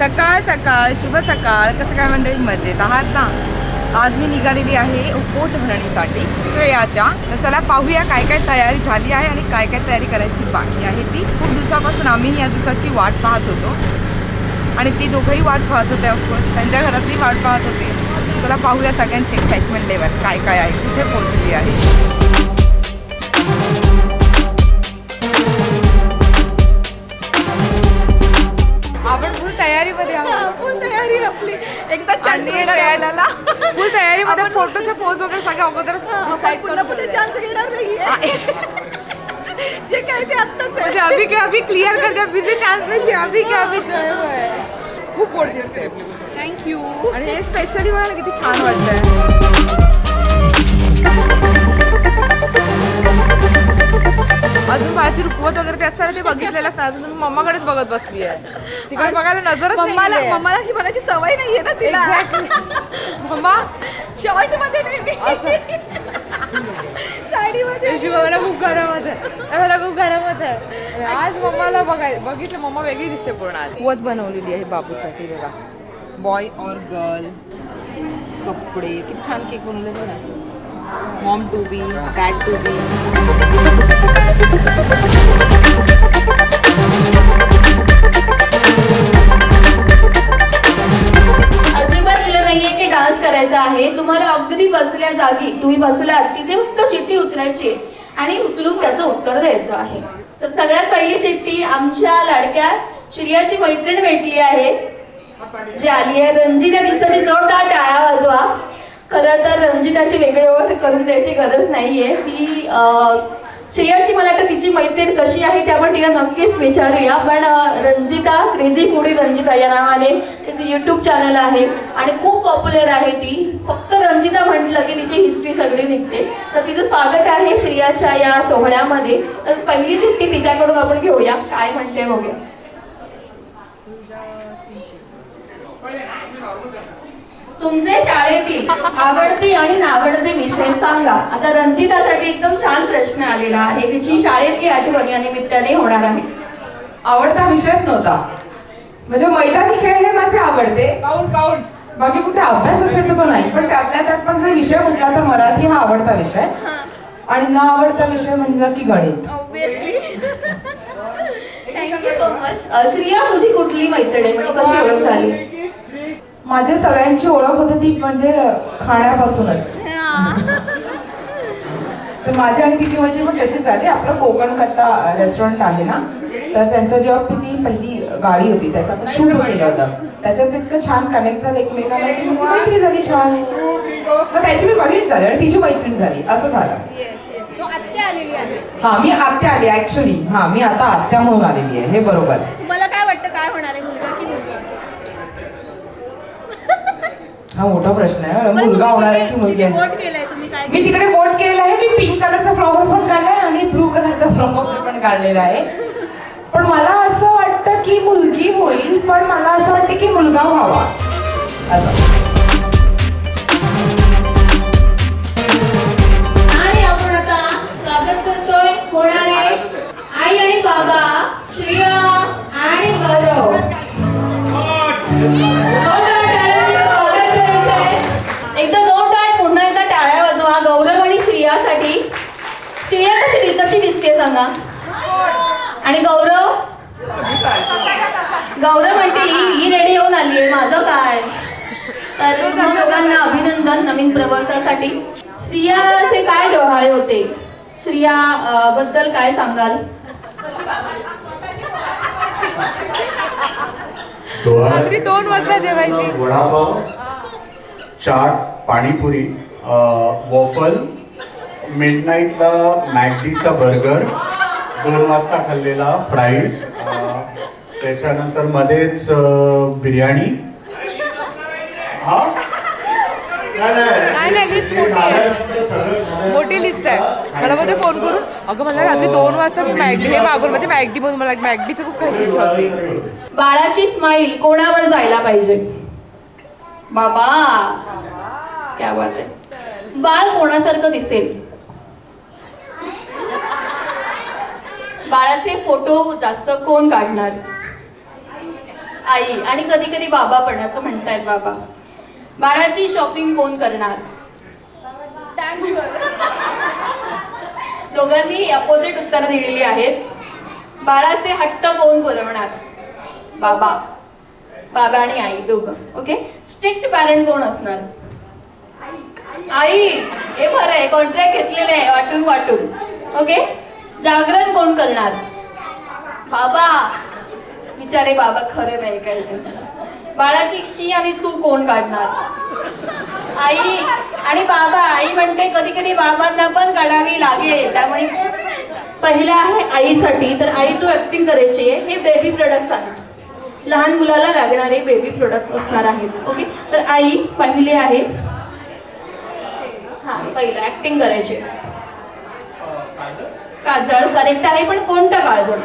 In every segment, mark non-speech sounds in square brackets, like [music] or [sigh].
सकाळ सकाळ शुभ सकाळ कसं काय मंडळी? मजेत आहात ना? आज मी निघालेली आहे पोट भरणीसाठी श्रेयाच्या. तर चला पाहूया काय काय तयारी झाली आहे आणि काय काय तयारी करायची बाकी आहे ती. खूप दिवसापासून आम्ही या दिवसाची वाट पाहत होतो. आणि ती दोघंही वाट पाहत होते ऑफकोर्स त्यांच्या घरातली वाट पाहत होते. चला पाहूया सगळ्यांची एक्साइटमेंट लेवल काय काय आहे? कुठे पोहोचली आहे? तयारीमध्ये फुल तयारी आपली. एकदा चान्स आहे आपल्याला. फुल तयारीमध्ये फोटोचे पोज वगैरे सगळे अगोदरच आपण decide पुन्हा करून पुढे ठेवलंय. चान्स घेणार नाहीये. [laughs] जे काय ते आत्ताच म्हणजे अभी के अभी क्लियर कर दिया फिर से चान्स नाही अभी के अभी. खूप गोड दिसते थँक्यू आणि हे स्पेशली ना किती छान वाटतंय. अजून बाळाची रुकवत वगैरे ते असताना ते बघितलेलंच नाही अजून तुम्ही मम्माकडेच बघत बसली आहे तिकडे बघायला नजरच मम्माला मम्माला अशी बघायची सवय नाहीये ना तिला. मम्मा? शॉर्टमध्ये नाही साडीमध्ये यशू मला खूप गरम होत आहे. मला खूप गरम होत आहे. आज मम्माला बघाय बघितलं मम्मा वेगळी दिसते पूर्ण आज. कुवत बनवलेली आहे बाबूसाठी बघा. बॉय और गर्ल कपडे. किती छान केक बनवले बघा. Mom to be dad to be दिलं नाहीये की डान्स करायचा आहे. तुम्हाला अगदी बसल्या जागी तुम्ही बसलात तिथे फक्त चिठ्ठी उचलायची आणि उचलून त्याचं उत्तर द्यायचं आहे. तर सगळ्यात पहिली चिठ्ठी आमच्या लाडक्या श्रियाची मैत्रीण भेटली आहे. जी आली आहे. रंजिता दिसताना जोरदार टाळा वाजवा. खरं तर रंजिताची वेगळी ओळख करून द्यायची गरज नाहीये. ती श्रेयाची मला वाटतं तिची मैत्रीण कशी आहे ते आपण तिला नक्कीच विचारूया. पण रंजिता क्रेझी फुडी रंजिता या नावाने तिचं युट्यूब चॅनल आहे आणि खूप पॉप्युलर आहे ती. फक्त रंजिता म्हटलं की तिची हिस्ट्री सगळी निघते. तर तिचं स्वागत आहे श्रेयाच्या या सोहळ्यामध्ये. तर पहिली चिठ्ठी तिच्याकडून आपण घेऊया. काय म्हणते बघूया. तुमचे शाळेतील आवडते आणि नावडते विषय सांगा. आता रंजितासाठी एकदम छान प्रश्न आलेला आहे. तिची शाळेतली आठवण या निमित्ताने होणार आहे. आवडता विषयच नव्हता. म्हणजे मैदानी खेळ हे माझे आवडते. काउंट काउंट बाकी कुठे अभ्यास असेल तर तो नाही. पण त्यातल्या त्यात पण जर विषय म्हटला तर मराठी हा आवडता विषय. आणि न आवडता विषय म्हणला की गणित. थँक्यू सो मच श्रिया तुझी कुठली मैत्रीण? आहे म्हणजे कशी ओळख झाली? माझ्या सगळ्यांची ओळख होती ती म्हणजे खाण्यापासूनच. [laughs] तर माझी आणि तिची मैत्री पण तशीच झाली. आपलं कोकण कट्टा रेस्टॉरंट आहे ना तर त्यांचं जेव्हा ती पहिली गाडी होती त्याचं आपण शूट केलं होतं. त्याच्यात इतकं छान कनेक्ट झालं एकमेकांना की मैत्री झाली छान. मग त्याची मी बहीण झाली आणि तिची मैत्रीण झाली. असं झालं. हा मी आत्या आली ऍक्च्युली हा मी आता आत्या म्हणून आलेली आहे. हे बरोबर तुम्हाला काय वाटतं काय होणार आहे मुलगा की मुलगी हा मोठा प्रश्न आहे. मुलगा होणार आहे की मुलगी आहे? वोट केलंय तुम्ही काय मी तिकडे वोट केलेला आहे. मी पिंक कलरचा फ्लॉवर पण काढलाय आणि ब्लू कलरचा फ्लॉवर पण काढलेला आहे. पण मला असं वाटतं की मुलगी होईल पण मला असं वाटतं की मुलगा व्हावा. असं. आणि आपण आता स्वागत करतोय होणारे आई आणि बाबा श्रिया आणि गौरव श्रिया कशी कशी दिसते सांगा? आणि गौरव? गौरव म्हणते ही रेडी होऊन आली आहे माझं काय? तर दोघांना अभिनंदन नवीन प्रवासासाठी. श्रियाचे काय डोहाळे होते? श्रिया बद्दल काय सांगाल? रात्री दोन वाजता जेवायची. वडापाव चाट पाणीपुरी वॉफल मिड नाईटला मॅगडीचा बर्गर दोन वाजता खाल्लेला फ्राईज त्याच्यानंतर मध्येच बिर्याणी. हा? नाही, नाही, नाही, list ते मोठी लिस्ट आहे. मला मध्ये फोन करून अगं मला रात्री दोन वाजता मी मॅगडी हे मागून मध्ये मॅगडी बनवून मला मॅगडीचं खूप खायची इच्छा होती. बाळाची स्माईल कोणावर जायला पाहिजे? बाबा. क्या बात आहे. बाळ कोणासारखं दिसेल? बाळाचे फोटो जास्त कोण काढणार? आई. आणि कधी कधी बाबा पण असं म्हणतायत बाबा. बाळाची शॉपिंग कोण करणार? दोघांनी अपोजिट उत्तरं दिलेली आहेत. बाळाचे हट्ट कोण पुरवणार? बाबा. बाबा आणि आई दोघं. ओके स्ट्रिक्ट पॅरेंट कोण असणार? आई. हे बरं आहे. कॉन्ट्रॅक्ट घेतलेले आहे. वाटून वाटून. ओके जागरण कोण करणार? बाबा. बिचारे बाबा खरं नाही काही. बाळाची शी आणि सू कोण काढणार? आई. आणि बाबा आई म्हणते कधी कधी बाबांना पण काढावी लागेल. त्यामुळे पहिलं आहे आईसाठी. तर आई तू ऍक्टिंग करायची आहे. हे बेबी प्रोडक्ट्स आहेत. लहान मुलाला लागणारे बेबी प्रोडक्ट्स असणार आहेत. ओके तर आई पहिले आहे. हा पहिलं ऍक्टिंग करायची. काजळ करेक्ट आहे पण कोणतं काजळ?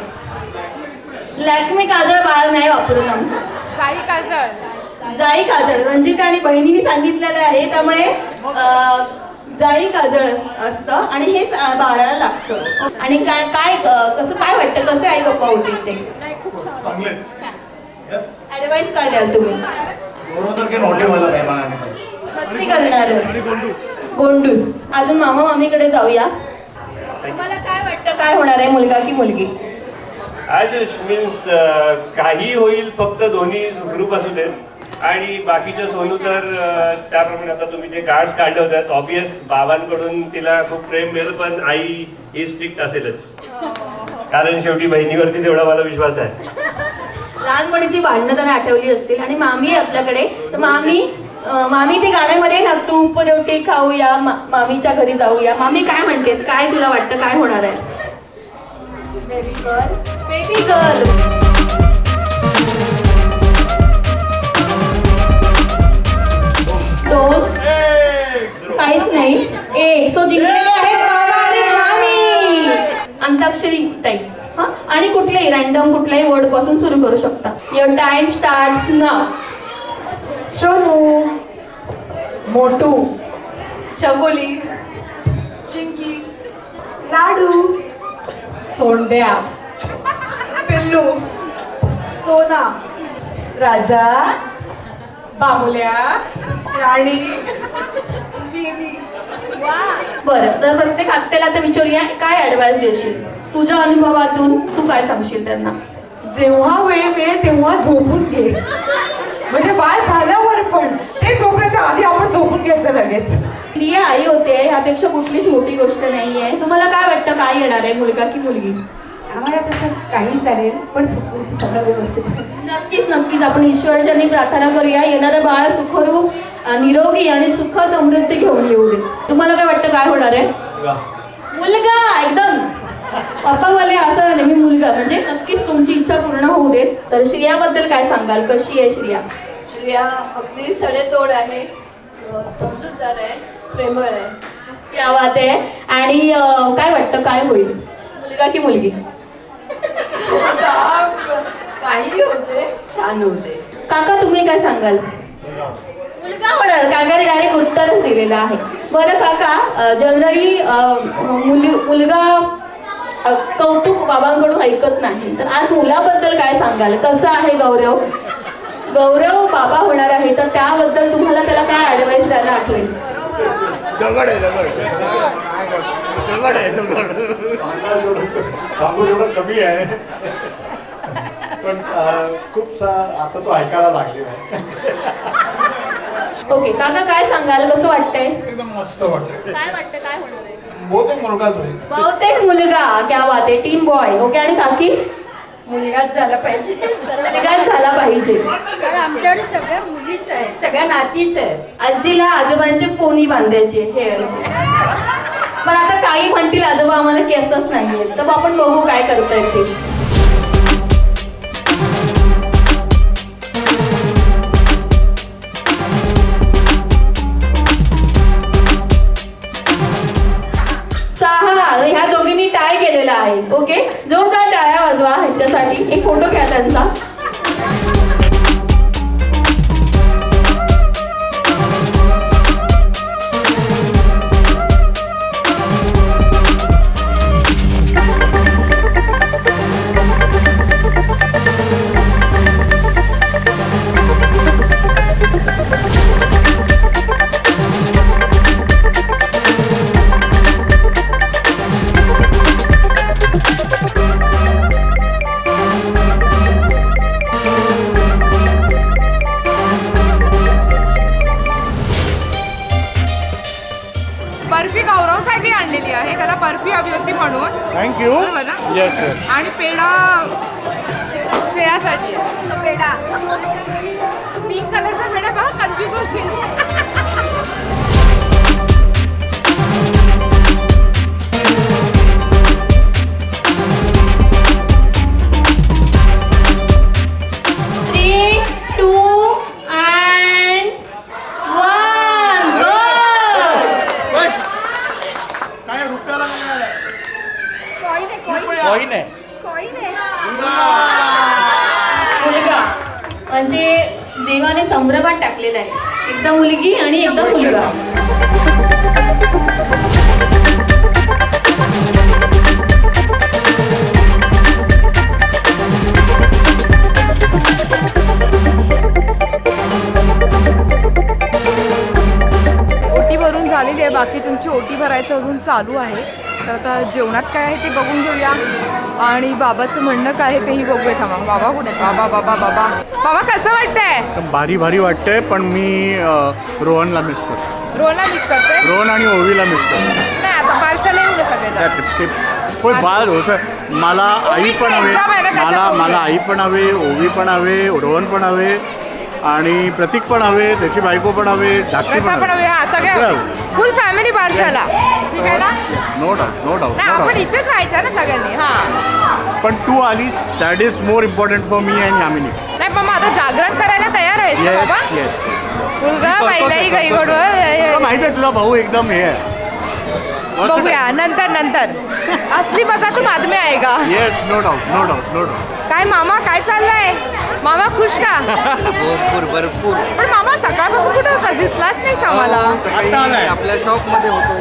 लॅक्मे काजळ बाळ नाही वापरून आमचं. साई काजळ. जाई काजळ. रंजिता आणि बहिणीने सांगितलेलं आहे त्यामुळे अं, जाई काजळ अस- असतं आणि हेच बाळाला लागतं. आणि काय काय कसं काय वाटतं? कसे आई बाप्पा होतील ते? ऍडवाइस काय द्याल तुम्ही? मस्ती करणार. गोंडूस. अजून मामा मामीकडे जाऊया. तुम्हाला काय वाटतं काय होणार आहे मुलगा की मुलगी? मीन्स काही होईल फक्त दोन्ही सुखरूप असू देत. आणि बाकीचं सोनू तर अ, त्याप्रमाणे आता तुम्ही जे कार्ड्स काढले होते ऑब्विस बाबांकडून तिला खूप प्रेम मिळेल पण आई ही स्ट्रिक्ट असेलच. कारण शेवटी बहिणीवरती तेवढा मला विश्वास आहे. [laughs] लहानपणीची भांडणं त्यांना आठवली असतील. आणि मामी आहे आपल्याकडे. तर मामी मामी ते गाण्यामध्ये ना तूप रोटी खाऊया मा- मामीच्या घरी जाऊया. मामी काय म्हणतेस? काय तुला वाटतं? काय होणार आहे? बेबी गर्ल बेबी गर्ल दोन. काहीच नाही. एक. सो जिंकलेले आहेत बाबा आणि मामी. अंताक्षरी टाईप हा? आणि कुठल्याही रॅन्डम कुठल्याही वर्डपासून सुरू करू शकता. युअर टाइम स्टार्ट नाव सोनू मोटू चगोली चिंकी लाडू सोंड्या पिल्लू सोना राजा बाहुल्या राणी बरं तर प्रत्येक आत्याला आता विचारूया काय ऍडवाइस देशील? तुझ्या अनुभवातून तू काय सांगशील त्यांना? जेव्हा वेळ मिळेल तेव्हा झोपून घे. म्हणजे बाळ झालं पण ते झोपण्याच्या आधी आपण झोपून घ्यायचं लगेच. प्रिय आई होते ह्यापेक्षा कुठलीच मोठी गोष्ट नाहीये. तुम्हाला काय वाटतं काय येणार आहे मुलगा की मुलगी? आम्हाला तसं काही चालेल पण सगळं व्यवस्थित. नक्कीच नक्कीच. आपण ईश्वरजनी प्रार्थना करूया. येणारं बाळ सुखरूप अं, निरोगी आणि सुख समृद्धी घेऊन येऊ दे. तुम्हाला काय वाटतं काय होणार आहे? मुलगा. एकदम. पप्पा वाले असं नेहमी मुलगा. म्हणजे नक्कीच तुमची इच्छा पूर्ण होऊ देत. तर श्रियाबद्दल काय सांगाल? कशी आहे श्रिया? श्रेया अगदी सडेतोड आहे. समजूतदार आहे प्रेमळ आहे. क्या बात आहे आणि काय वाटतं काय होईल? मुलगा की मुलगी? काही होते छान होते. काका तुम्ही काय सांगाल? मुलगा होणार. काकाने डायरेक्ट उत्तरच दिलेलं आहे. बरं काका जनरली मुलगा अ, कौतुक बाबांकडून ऐकत नाही. तर आज मुलाबद्दल काय सांगाल? कसं आहे गौरव? गौरव बाबा होणार आहे तर त्याबद्दल तुम्हाला त्याला काय ऍडवाइस द्यायला आठवेल? दगड आहे दगड. दगड आहे दगड. सांगू एवढं कमी आहे. पण खूप सा आता तो ऐकायला लागलेला आहे. ओके काका काय सांगाल? कसं वाटतंय? एकदम मस्त वाटतं काय वाटतं? काय होणार आहे? बहुतेक मुलगाच होईल. बहुतेक मुलगा. क्या बात आहे. टीम बॉय ओके आणि काकी? मुलगाच झाला पाहिजे. मुलगाच झाला पाहिजे. कारण आमच्याकडे सगळ्या मुलीच आहेत. सगळ्या नातीच आहेत. आजीला आजोबांचे पोनी बांधायचे? हेअरचे पण आता काही म्हणतील आजोबा आम्हाला केसच नाहीये तर आपण बघू काय करता येते fondo ओटी भरायचं अजून चालू आहे. तर आता जेवणात काय आहे ते बघून घेऊया. आणि बाबाचं म्हणणं काय आहे तेही बघूया. थांबा बाबा कुठे? बाबा बाबा बाबा. बाबा कसं वाटतंय? भारी भारी वाटतंय पण मी रोहनला मिस करतो रोहनला मिस करतोय? रोहन आणि ओवीला मिस करतो नाही आता पार्शाला येऊ सगळे पण बाळ होतं मला आई पण हवे मला. मला आई पण हवे ओवी पण हवे रोहन पण हवे. आणि प्रतीक पण हवे त्याची बायको पण हवे धाकटी पण हवी, फुल फॅमिली बारशाला. ठीक आहे ना? नो डाऊट नो डाऊट आपण इथेच राहायचं ना सगळ्यांनी. हा. पण तू आलीस that is more important for me and Yamini नाही पण मग आता जागरण करायला तयार आहेस ना येस बाबा? येस येस मुलगा बाईलाही गईगडवर माहिती आहे तुला भाऊ एकदम हे आहे. बघूया नंतर नंतर. असली मजा तू बाद में आएगा yes no doubt no doubt no doubt काय मामा काय चाललंय? मामा खुश का? भरपूर भरपूर. पण मामा सकाळपासून कुठं होता? दिसलाच नाही आम्हाला. सकाळी आपल्या शॉपमध्ये होतो.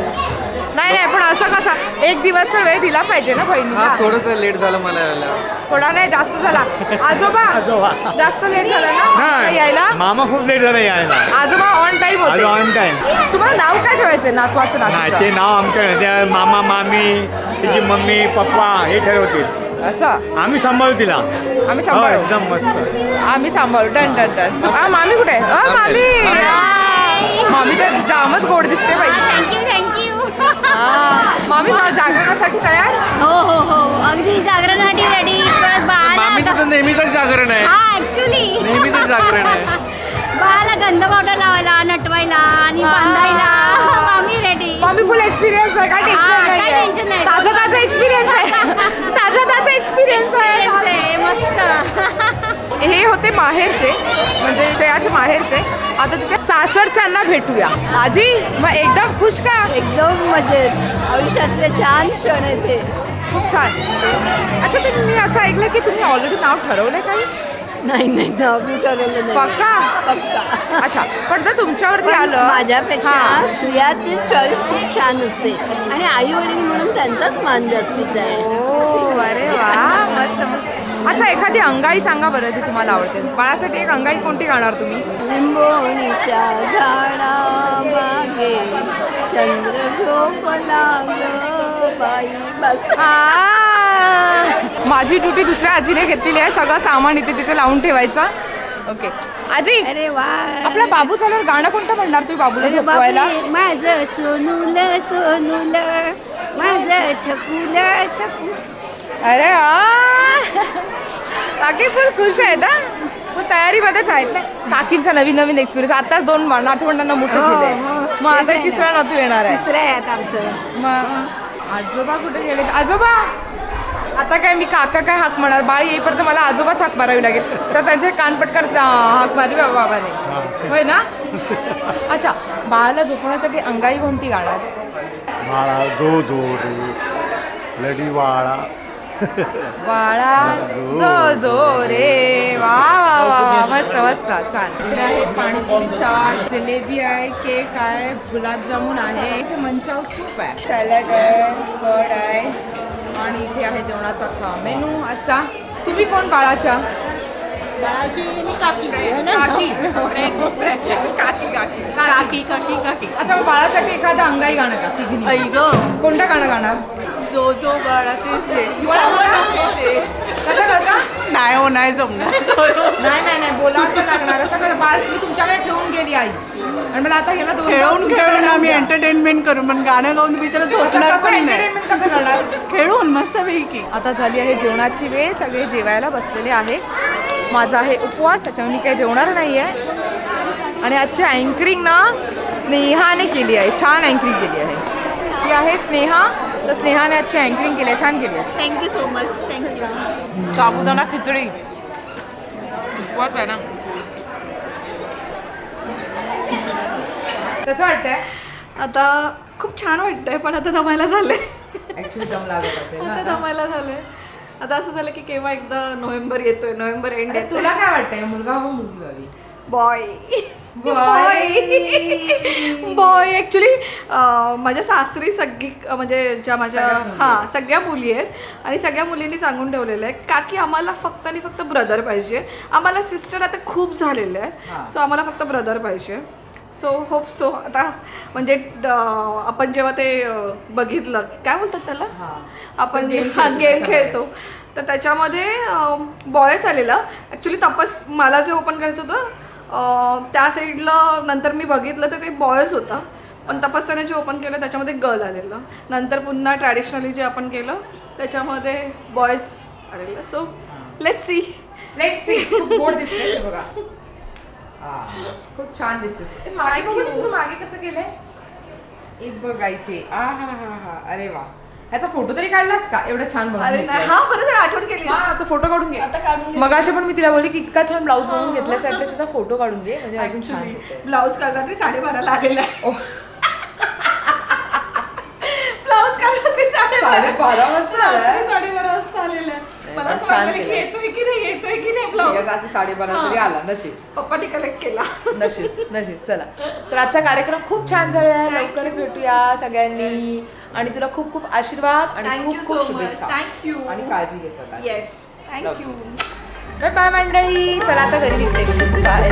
नाही नाही पण असं कसं एक दिवस तर वेळ दिला पाहिजे ना हा बहिणीला थोडस लेट झालं मला यायला थोडा नाही जास्त झाला. आजोबा जास्त लेट झाला ना? यायला? मामा खूप लेट झाला यायला. आजोबा ऑन टाइम आज होते ऑन टाइम तुम्हाला नाव काय ठेवायचं नातवाचं नाही ते नाव आमच्या त्या मामा मामी तिची मम्मी पप्पा हे ठरवतील. असं? आम्ही सांभाळू तिला. आम्ही हो, सांभाळू एकदम मस्त. आम्ही सांभाळू. Done done done. हा मामी कुठे आहे? मामी. मामी. तर जामच गोड दिसते बाई. थँक्यू थँक्यू मामी जागरणासाठी तयार? हो हो हो. अगदी जागरणासाठी रेडी परत मामी बाळाला तुझं नेहमीच जागरण आहे. हा ऍक्च्युली नेहमीच जागरण आहे. [laughs] बाळाला गंध पावडर लावायला नटवायला आणि हा. बांधायला मामी रेडी मामी फुल एक्सपिरियन्स आहे. हा, काही टेन्शन नाही. ताजा ताजा एक्सपिरियन्स आहे ताजा ताजा एक्सपिरियन्स आहे मस्त [laughs] हे होते माहेरचे म्हणजे श्रेयाचे माहेरचे. आता तिच्या सासरच्यांना भेटूया. आजी मग एकदम खुश का? एकदम मजेत. आयुष्यातले छान क्षण आहे ते खूप छान. अच्छा तर मी असं ऐकलं की तुम्ही ऑलरेडी नाव ठरवलंय काही? नाही नाही नाव बी ठरवलं नाही. पक्का? पक्का. अच्छा पण जर तुमच्यावरती आलं माझ्यापेक्षा हां. श्रियाची चॉईस खूप छान असते. आणि आई वडील म्हणून त्यांचाच मान जास्तीचा आहे. ओ अरे वा मस्त मस्त. अच्छा एखादी अंगाई सांगा बरं जी तुम्हाला आवडते. बाळासाठी एक अंगाई कोणती गाणार तुम्ही? लिंबोणीच्या झाडा मागे चंद्र झोपला ग बाई बस. आ, माझी ड्युटी दुसऱ्या आजीने घेतलेली आहे. सगळं सामान इथे तिथे लावून ठेवायचं. ओके. आजी अरे वा. आपला बाबू झाल्यावर गाणं कोणतं म्हणणार तुम्ही बाबूला झोपवायला? माझं सोनूल सोनूल माझं छकुल छकू अरे काकी फुल खुश आहेत हा? फुल तयारीमध्येच आहेत ना. काकींचा नवीन नवीन एक्सपिरियन्स आताच दोन नातवंडांना मोठे हो, हो. मग आता तिसरा नातू येणार आहे. तिसरं आहे आता आमचं. मग आजोबा कुठे गेले? आजोबा! आता काय मी काका काय हाक म्हणणार बाळ येईपर्यंत मला आजोबाच हाक मारावी लागेल. तर त्यांचे कानपटकर हाक मारली बाबा बाबाने. होय ना? अच्छा बाळाला झोपवण्यासाठी अंगाई कोणती गाणार बाळा जो जो रे. लडी वाळा. बाळा जो जो रे वा वा वा वा मस्त मस्त छान. इकडे आहे पाणीपुरी चाट जिलेबी आहे केक आहे गुलाबजामुन आहे. इथे मंचाव सूप आहे. सॅलड आहे कड आहे आणि इथे आहे जेवणाचा खा. मेनू आजचा तुम्ही कोण बाळाच्या? बाळाची मी काकी आहे ना? काकी. काकी काकी. काकी काकी काकी. अच्छा बाळासाठी एखादं अंगाई गाणं का ग कोणतं गाणं गाणार? जो जो. बाळा तेच रे बोला, बोला. कसं कसं नाही हो नाही जमणार. नाही नाही नाही बोलावं तर लागणार. असं कसं बाळ मी तुमच्याकडे ठेवून गेली आई. आणि मला आता गेला दोन खेळून खेळून आम्ही एंटरटेनमेंट करू पण गाणं गाऊन बिचारा झोपणार पण नाही. एंटरटेनमेंट कसं करणार? खेळून मस्तपैकी आता झाली आहे जेवणाची वेळ. सगळे जेवायला बसलेले आहेत. माझा आहे उपवास त्याच्यामुळे मी काही जेवणार नाही आहे आणि आजची अँकरिंग ना स्नेहाने केली आहे. छान अँकरिंग केली आहे. ती आहे स्नेहा. तर स्नेहाने आजची अँकरिंग केली छान केली thank you so much thank you sabudana khichdi. उपवास आहे ना. कसं वाटतंय? आता खूप छान वाटतंय पण आता दमायला झालंय. ऍक्च्युली दम लागत असेल ना आता? दमायला झालंय. आता असं झालं की केव्हा एकदा नोव्हेंबर येतोय नोव्हेंबर एंड तुला काय वाटतंय? मुलगा हो मुलगी. Boy Boy. बॉय ॲक्च्युली माझ्या सासरी सगळी म्हणजे ज्या माझ्या हां सगळ्या मुली आहेत. आणि सगळ्या मुलींनी सांगून ठेवलेलं आहे का की आम्हाला फक्त आणि फक्त ब्रदर पाहिजे. आम्हाला सिस्टर आता खूप झालेले. आहेत. सो आम्हाला फक्त ब्रदर पाहिजे. सो होप सो आता म्हणजे आपण जेव्हा ते बघितलं काय बोलतात त्याला. आपण हा गेम. खेळतो. तर त्याच्यामध्ये बॉयच आलेलं. ॲक्च्युली तपास मला जे ओपन करायचं होतं त्या साईडला नंतर मी बघितलं तर ते बॉयच होता. पण तपासताना जे ओपन केलं त्याच्यामध्ये गर्ल आलेलं. नंतर पुन्हा ट्रॅडिशनली जे आपण केलं त्याच्यामध्ये बॉयज आलेलं. So let see let see खूप गोड दिसते बघा. हा, खूप छान दिसते मागे कसं केलंय? एक बघा इथे. आ हा हा हा. अरे वा. ह्याचा फोटो तरी काढलास का? एवढं छान बनवून अरे नाही घेतलंय. हा झालं, आठवण केली. हा, आता फोटो काढून घे. आता काढून घे. मग अशी पण मी तिला बोलली की इतका छान ब्लाऊज बनवून घेतल्यास ऍटलीस्ट त्याचा फोटो काढून घे. म्हणजे अजून छान दिसेल ब्लाऊज काल रात्री साडेबाराला आलेला आहे ब्लाऊज काल रात्री साडेबारा. साडेबारा वाजता आलाय? रात्री साडेबारा वाजता आलेला आहे. मला असं छान वाटलं की केलंय. येतोय की नाही येतोय की नाही ब्लाऊज? रात्री साडेबारा तरी आला नशीब. पप्पानी कलेक्ट केला. नशीब नशीब. चला. तर आजचा कार्यक्रम खूप छान झालेला आहे. लवकरच भेटूया सगळ्यांनी. आणि तुला खूप खूप आशीर्वाद आणि थँक्यू खूप सो खूप मच शुभेच्छा. थँक्यू आणि काळजी घे स्वतः येस थँक्यू बाय बाय मंडळी. चला आता घरी निघते. बाय